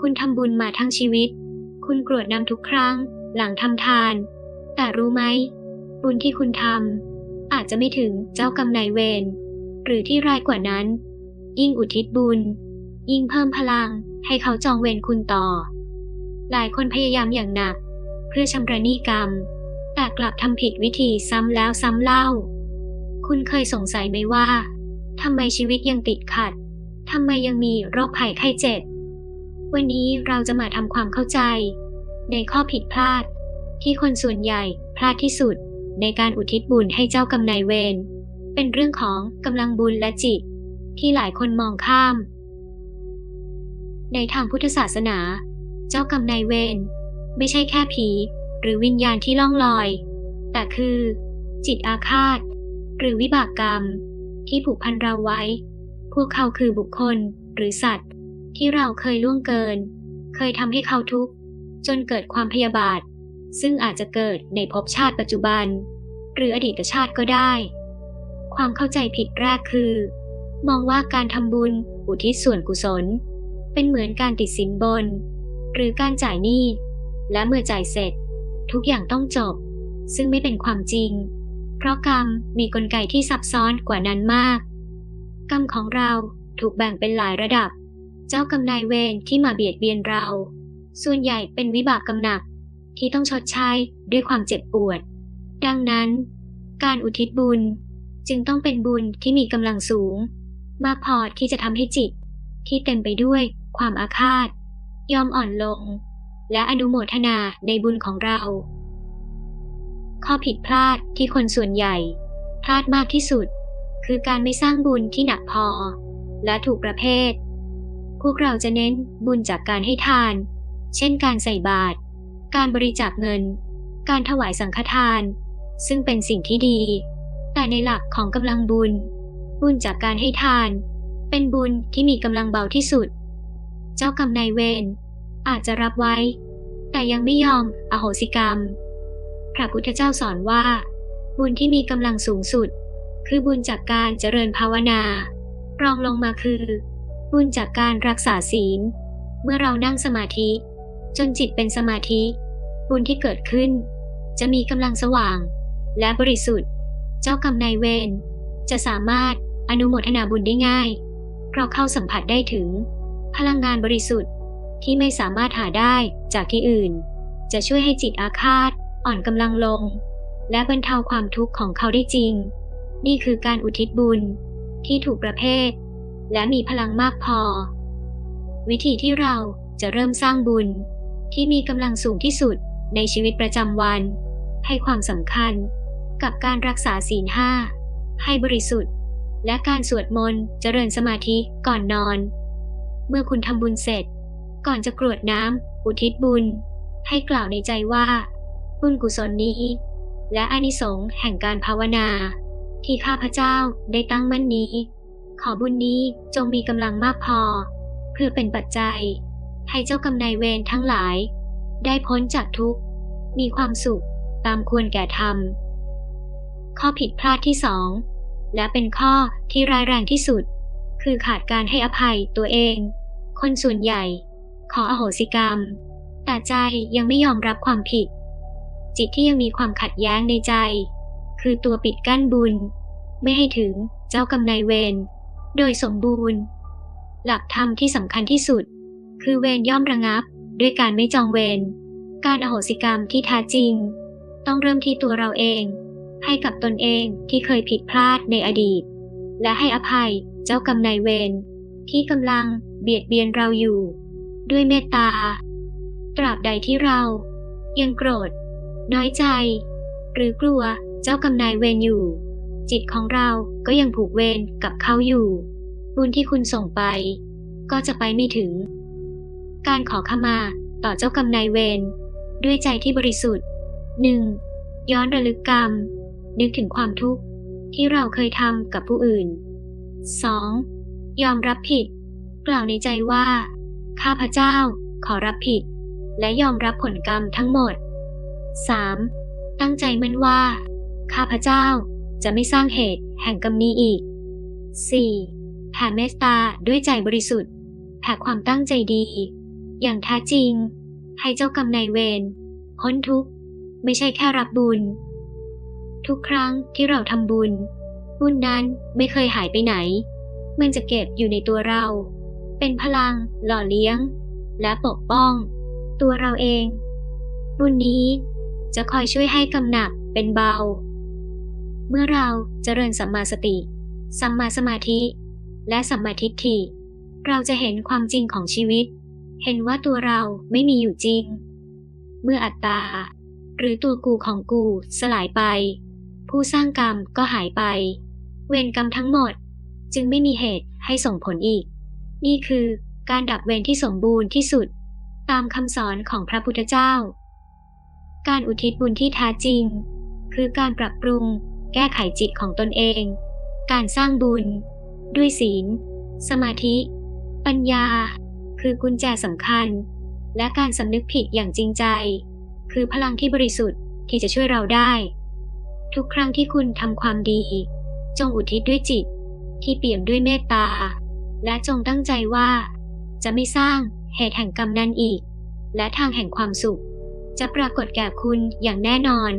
คุณทำบุญมาทั้งชีวิต คุณกรวดน้ำทุกครั้ง หลังทำทาน แต่รู้ไหม บุญที่คุณทำอาจจะไม่ถึงเจ้ากรรมนายเวร หรือที่ร้ายกว่านั้น ยิ่งอุทิศบุญ ยิ่งเพิ่มพลังให้เขาจองเวรคุณต่อ หลายคนพยายามอย่างหนัก เพื่อชำระหนี้กรรม แต่กลับทำผิดวิธีซ้ำแล้วซ้ำเล่า คุณเคยสงสัยไหมว่าทำไมชีวิตยังติดขัดทำไมยังมีโรคภัยไข้เจ็บ วันนี้เราจะมาทำความเข้าใจ ในข้อผิดพลาด ที่คนส่วนใหญ่พลาดที่สุด ในการอุทิศบุญให้เจ้ากรรมนายเวรเป็นเรื่องของกำลังบุญและจิต ที่หลายคนมองข้าม ในทางพุทธศาสนา เจ้ากรรมนายเวรไม่ใช่แค่ผี หรือวิญญาณที่ล่องลอย แต่คือ จิตอาฆาต หรือวิบากกรรม ที่ผูกพันเราไว้ พวกเขาคือบุคคลหรือสัตว์ ที่เราเคยล่วงเกิน เคยทำให้เขาทุกข์ จนเกิดความพยาบาท ซึ่งอาจจะเกิดในภพชาติปัจจุบัน หรืออดีตชาติก็ได้ ความเข้าใจผิดแรกคือ มองว่าการทำบุญอุทิศส่วนกุศล เป็นเหมือนการติดสินบน หรือการจ่ายหนี้ และเมื่อจ่ายเสร็จ ทุกอย่างต้องจบ ซึ่งไม่เป็นความจริง เพราะกรรมมีกลไกที่ซับซ้อนกว่านั้นมาก กรรมของเราถูกแบ่งเป็นหลายระดับ เจ้ากรรมนายเวรที่มาเบียดเบียนเรา ส่วนใหญ่เป็นวิบากกรรมหนักที่ต้องชดใช้ด้วยความเจ็บปวด ดังนั้น การอุทิศบุญจึงต้องเป็นบุญที่มีกำลังสูง มากพอที่จะทำให้จิต ที่เต็มไปด้วยความอาฆาต ยอมอ่อนลง และอนุโมทนาในบุญของเรา ข้อผิดพลาดที่คนส่วนใหญ่ พลาดมากที่สุด คือการไม่สร้างบุญที่หนักพอ และถูกประเภท พวกเราจะเน้นบุญจากการให้ทาน เช่นการใส่บาตร การบริจาคเงิน การถวายสังฆทาน ซึ่งเป็นสิ่งที่ดี แต่ในหลักของกำลังบุญ บุญจากการให้ทาน เป็นบุญที่มีกำลังเบาที่สุด เจ้ากรรมนายเวรอาจจะรับไว้ แต่ยังไม่ยอมอโหสิกรรม พระพุทธเจ้าสอนว่า บุญที่มีกำลังสูงสุด คือบุญจากการเจริญภาวนา รองลงมาคือ บุญจากการรักษาศีล เมื่อเรานั่งสมาธิ จนจิตเป็นสมาธิ บุญที่เกิดขึ้น จะมีกำลังสว่าง และบริสุทธิ์ เจ้ากรรมนายเวรจะสามารถอนุโมทนาบุญได้ง่าย เพราะเข้าสัมผัสได้ถึง พลังงานบริสุทธิ์ที่ไม่สามารถหาได้จากที่อื่น จะช่วยให้จิตอาฆาต อ่อนกำลังลง และบรรเทาความทุกข์ของเขาได้จริง นี่คือการอุทิศบุญที่ถูกประเภท และมีพลังมากพอ วิธีที่เราจะเริ่มสร้างบุญที่มีกำลังสูงที่สุดในชีวิตประจำวัน ให้ความสำคัญกับการรักษาศีลห้าให้บริสุทธิ์ และการสวดมนต์เจริญสมาธิก่อนนอน เมื่อคุณทำบุญเสร็จ ก่อนจะกรวดน้ำอุทิศบุญ ให้กล่าวในใจว่า บุญกุศลนี้ และอานิสงส์แห่งการภาวนา ที่ข้าพเจ้าได้ตั้งมั่นนี้ ขอบุญนี้จงมีกำลังมากพอ เพื่อเป็นปัจจัย ให้เจ้ากรรมนายเวรทั้งหลาย ได้พ้นจากทุกข์ มีความสุขตามควรแก่ธรรม ข้อผิดพลาดที่สองและเป็นข้อที่ร้ายแรงที่สุด คือขาดการให้อภัยตัวเอง คนส่วนใหญ่ ขออโหสิกรรม แต่ใจยังไม่ยอมรับความผิด จิตที่ยังมีความขัดแย้งในใจ คือตัวปิดกั้นบุญ ไม่ให้ถึงเจ้ากรรมนายเวร โดยสมบูรณ์ หลักธรรมที่สำคัญที่สุด คือเวรย่อมระงับ ด้วยการไม่จองเวร การอโหสิกรรมที่แท้จริง ต้องเริ่มที่ตัวเราเอง ให้กับตนเองที่เคยผิดพลาดในอดีต และให้อภัยเจ้ากรรมนายเวรที่กำลังเบียดเบียนเราอยู่ ด้วยเมตตา ตราบใดที่เรา ยังโกรธ น้อยใจ หรือกลัวเจ้ากรรมนายเวรอยู่ จิตของเราก็ยังผูกเวรกับเขาอยู่ บุญที่คุณส่งไป ก็จะไปไม่ถึง การขอขมาต่อเจ้ากรรมนายเวรด้วยใจที่บริสุทธิ์ 1. ย้อนระลึกกรรม นึกถึงความทุกข์ที่เราเคยทำกับผู้อื่น 2. ยอมรับผิด กล่าวในใจว่า ข้าพเจ้า ขอรับผิด และยอมรับผลกรรมทั้งหมด 3. ตั้งใจมั่นว่า ข้าพเจ้า จะไม่สร้างเหตุ แห่งกรรมนี้อีก 4. แผ่เมตตาด้วยใจบริสุทธิ์ แผ่ความตั้งใจดี อย่างแท้จริง ให้เจ้ากรรมนายเวรพ้นทุกข์ ไม่ใช่แค่รับบุญ ทุกครั้งที่เราทำบุญ บุญนั้นไม่เคยหายไปไหน มันจะเก็บอยู่ในตัวเรา เป็นพลัง หล่อเลี้ยง และปกป้อง ตัวเราเอง บุญนี้จะคอยช่วยให้กำหนักเป็นเบา เมื่อเราเจริญสัมมาสติ สัมมาสมาธิ และสัมมาทิฏฐิ เราจะเห็นความจริงของชีวิต เห็นว่าตัวเราไม่มีอยู่จริง เมื่ออัตตา หรือตัวกูของกูสลายไป ผู้สร้างกรรมก็หายไป เวรกรรมทั้งหมดจึงไม่มีเหตุให้ส่งผลอีก นี่คือการดับเวรที่สมบูรณ์ที่สุด ตามคำสอนของพระพุทธเจ้า การอุทิศบุญที่แท้จริง คือการปรับปรุง แก้ไขจิตของตนเอง การสร้างบุญ ด้วยศีล สมาธิ ปัญญา คือกุญแจสำคัญ และการสำนึกผิดอย่างจริงใจ คือพลังที่บริสุทธิ์ที่จะช่วยเราได้ ทุกครั้งที่คุณทำความดี จงอุทิศด้วยจิต ที่เปี่ยมด้วยเมตตา และจงตั้งใจว่า จะไม่สร้างเหตุแห่งกรรมนั้นอีก และทางแห่งความสุข จะปรากฏแก่คุณอย่างแน่นอน